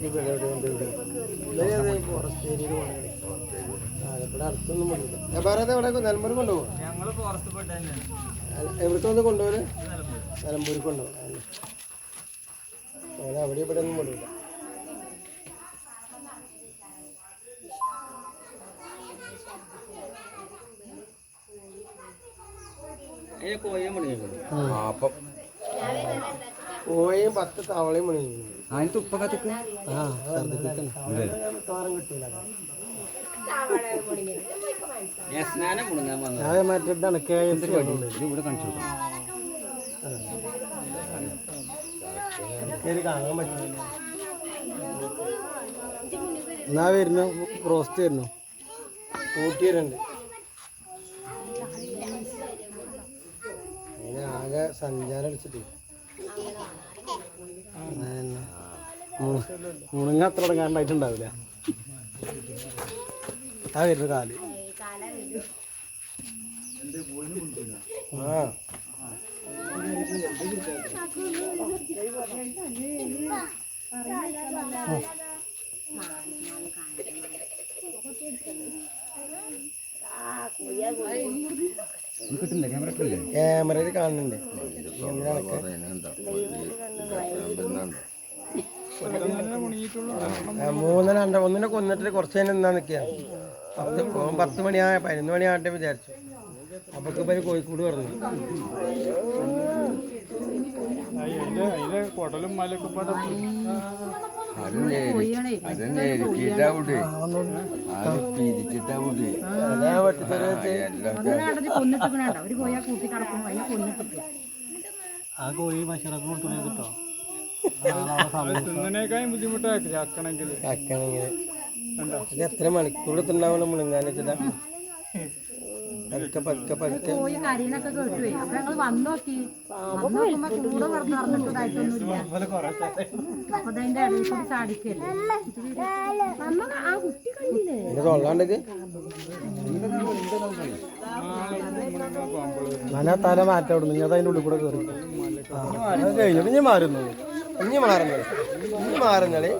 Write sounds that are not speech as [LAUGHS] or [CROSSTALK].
ഇവിടെ ഇവിടെ കൊണ്ട് വിടുക ഇവരത് ഫോറസ്റ്റ് ഏരിയയിൽ കൊണ്ടുപോയി ആലപ്പുഴ അടുത്തൊന്നും കൊണ്ടില്ല വേറെ എവിടെ നിലമ്പൂർ കൊണ്ടുപോകും എവിടേക്ക് ഒന്ന് കൊണ്ടുപോകൽ നിലമ്പൂർക്ക് കൊണ്ടുപോകും അതെ അവിടെ ഇവിടെ ഒന്നും കൊണ്ടുപോകില്ല കോയം പണിയുള്ളൂ അപ്പം. കോയും പത്ത് തവളയും മണി അതിന് തുപ്പക്കത്തിക്ക് ആ തോരം കിട്ടൂല. ഞാൻ സ്നാനം മുടങ്ങാൻ വന്നത്. ഞാൻ മറ്റേതാണ് കെ എസ് സി ഇത്? ഇവിടെ കാണിച്ചു കാണാൻ പറ്റില്ല എന്നാ വരുന്നു? റോസ്റ്റ് വരുന്നു. കൂട്ടി വരുന്നുണ്ട്. ആകെ സഞ്ചാരം അടിച്ചിട്ട്. മുണങ്ങ അത്ര തുടങ്ങാണ്ടായിട്ടുണ്ടാവില്ല ആ വരുന്നു കാൽ. ആ. ആ കിട്ടില്ലേ ക്യാമറയിൽ കാണുന്നുണ്ട്. മൂന്നര രണ്ട് ഒന്നിനെ കൊന്നിട്ട് കുറച്ച് നേരം നിന്നാ നിൽക്കുക പത്ത് പത്ത് മണിയായ പതിനൊന്ന് മണിയാകട്ടെ വിചാരിച്ചു. അപ്പൊക്കെ ഇപ്പൊ കോഴിക്കോട് പറഞ്ഞു അത് നേരിച്ചിട്ടാവൂടെ അത് പിരിച്ചിട്ടാവൂടെ ആ കോഴി ഭക്ഷണമൊക്കെ കൊടുത്തു കിട്ടോ? ബുദ്ധിമുട്ടാക്കി ആക്കണമെങ്കിൽ ആക്കണെങ്കിൽ ഇത് എത്ര മണിക്കൂർ തിന്നാവണം മുളുങ്ങാൻ വെച്ചിട്ടാ? [LAUGHS] പതുക്കെ പതുക്കെ പതുക്കെ. പോയി കരീനൊക്കെ കേട്ടുപോയി അപ്പൊ ഞങ്ങൾ വന്നു നോക്കി വന്ന് നോക്കുമ്പോ കൂടെ വെറുതെ നടന്നിട്ടതായിട്ടൊന്നുമില്ല. അപ്പൊ അതിന്റെ ഇടയിൽ കൂടി ചാടിക്കല്ലേ. അമ്മ ആ കുട്ടി കണ്ടില്ലേ? ഇത് കൊള്ളാണ്ടത് നല്ല തല മാറ്റം നിങ്ങൾ അതിന്റെ ഉള്ളിൽ കൂടെ കയറി ആ അത് കഴിഞ്ഞിട്ട് ഇനി മാറുന്നത് ഇനി മാറുന്നത് ഇനി മാറുന്നത്.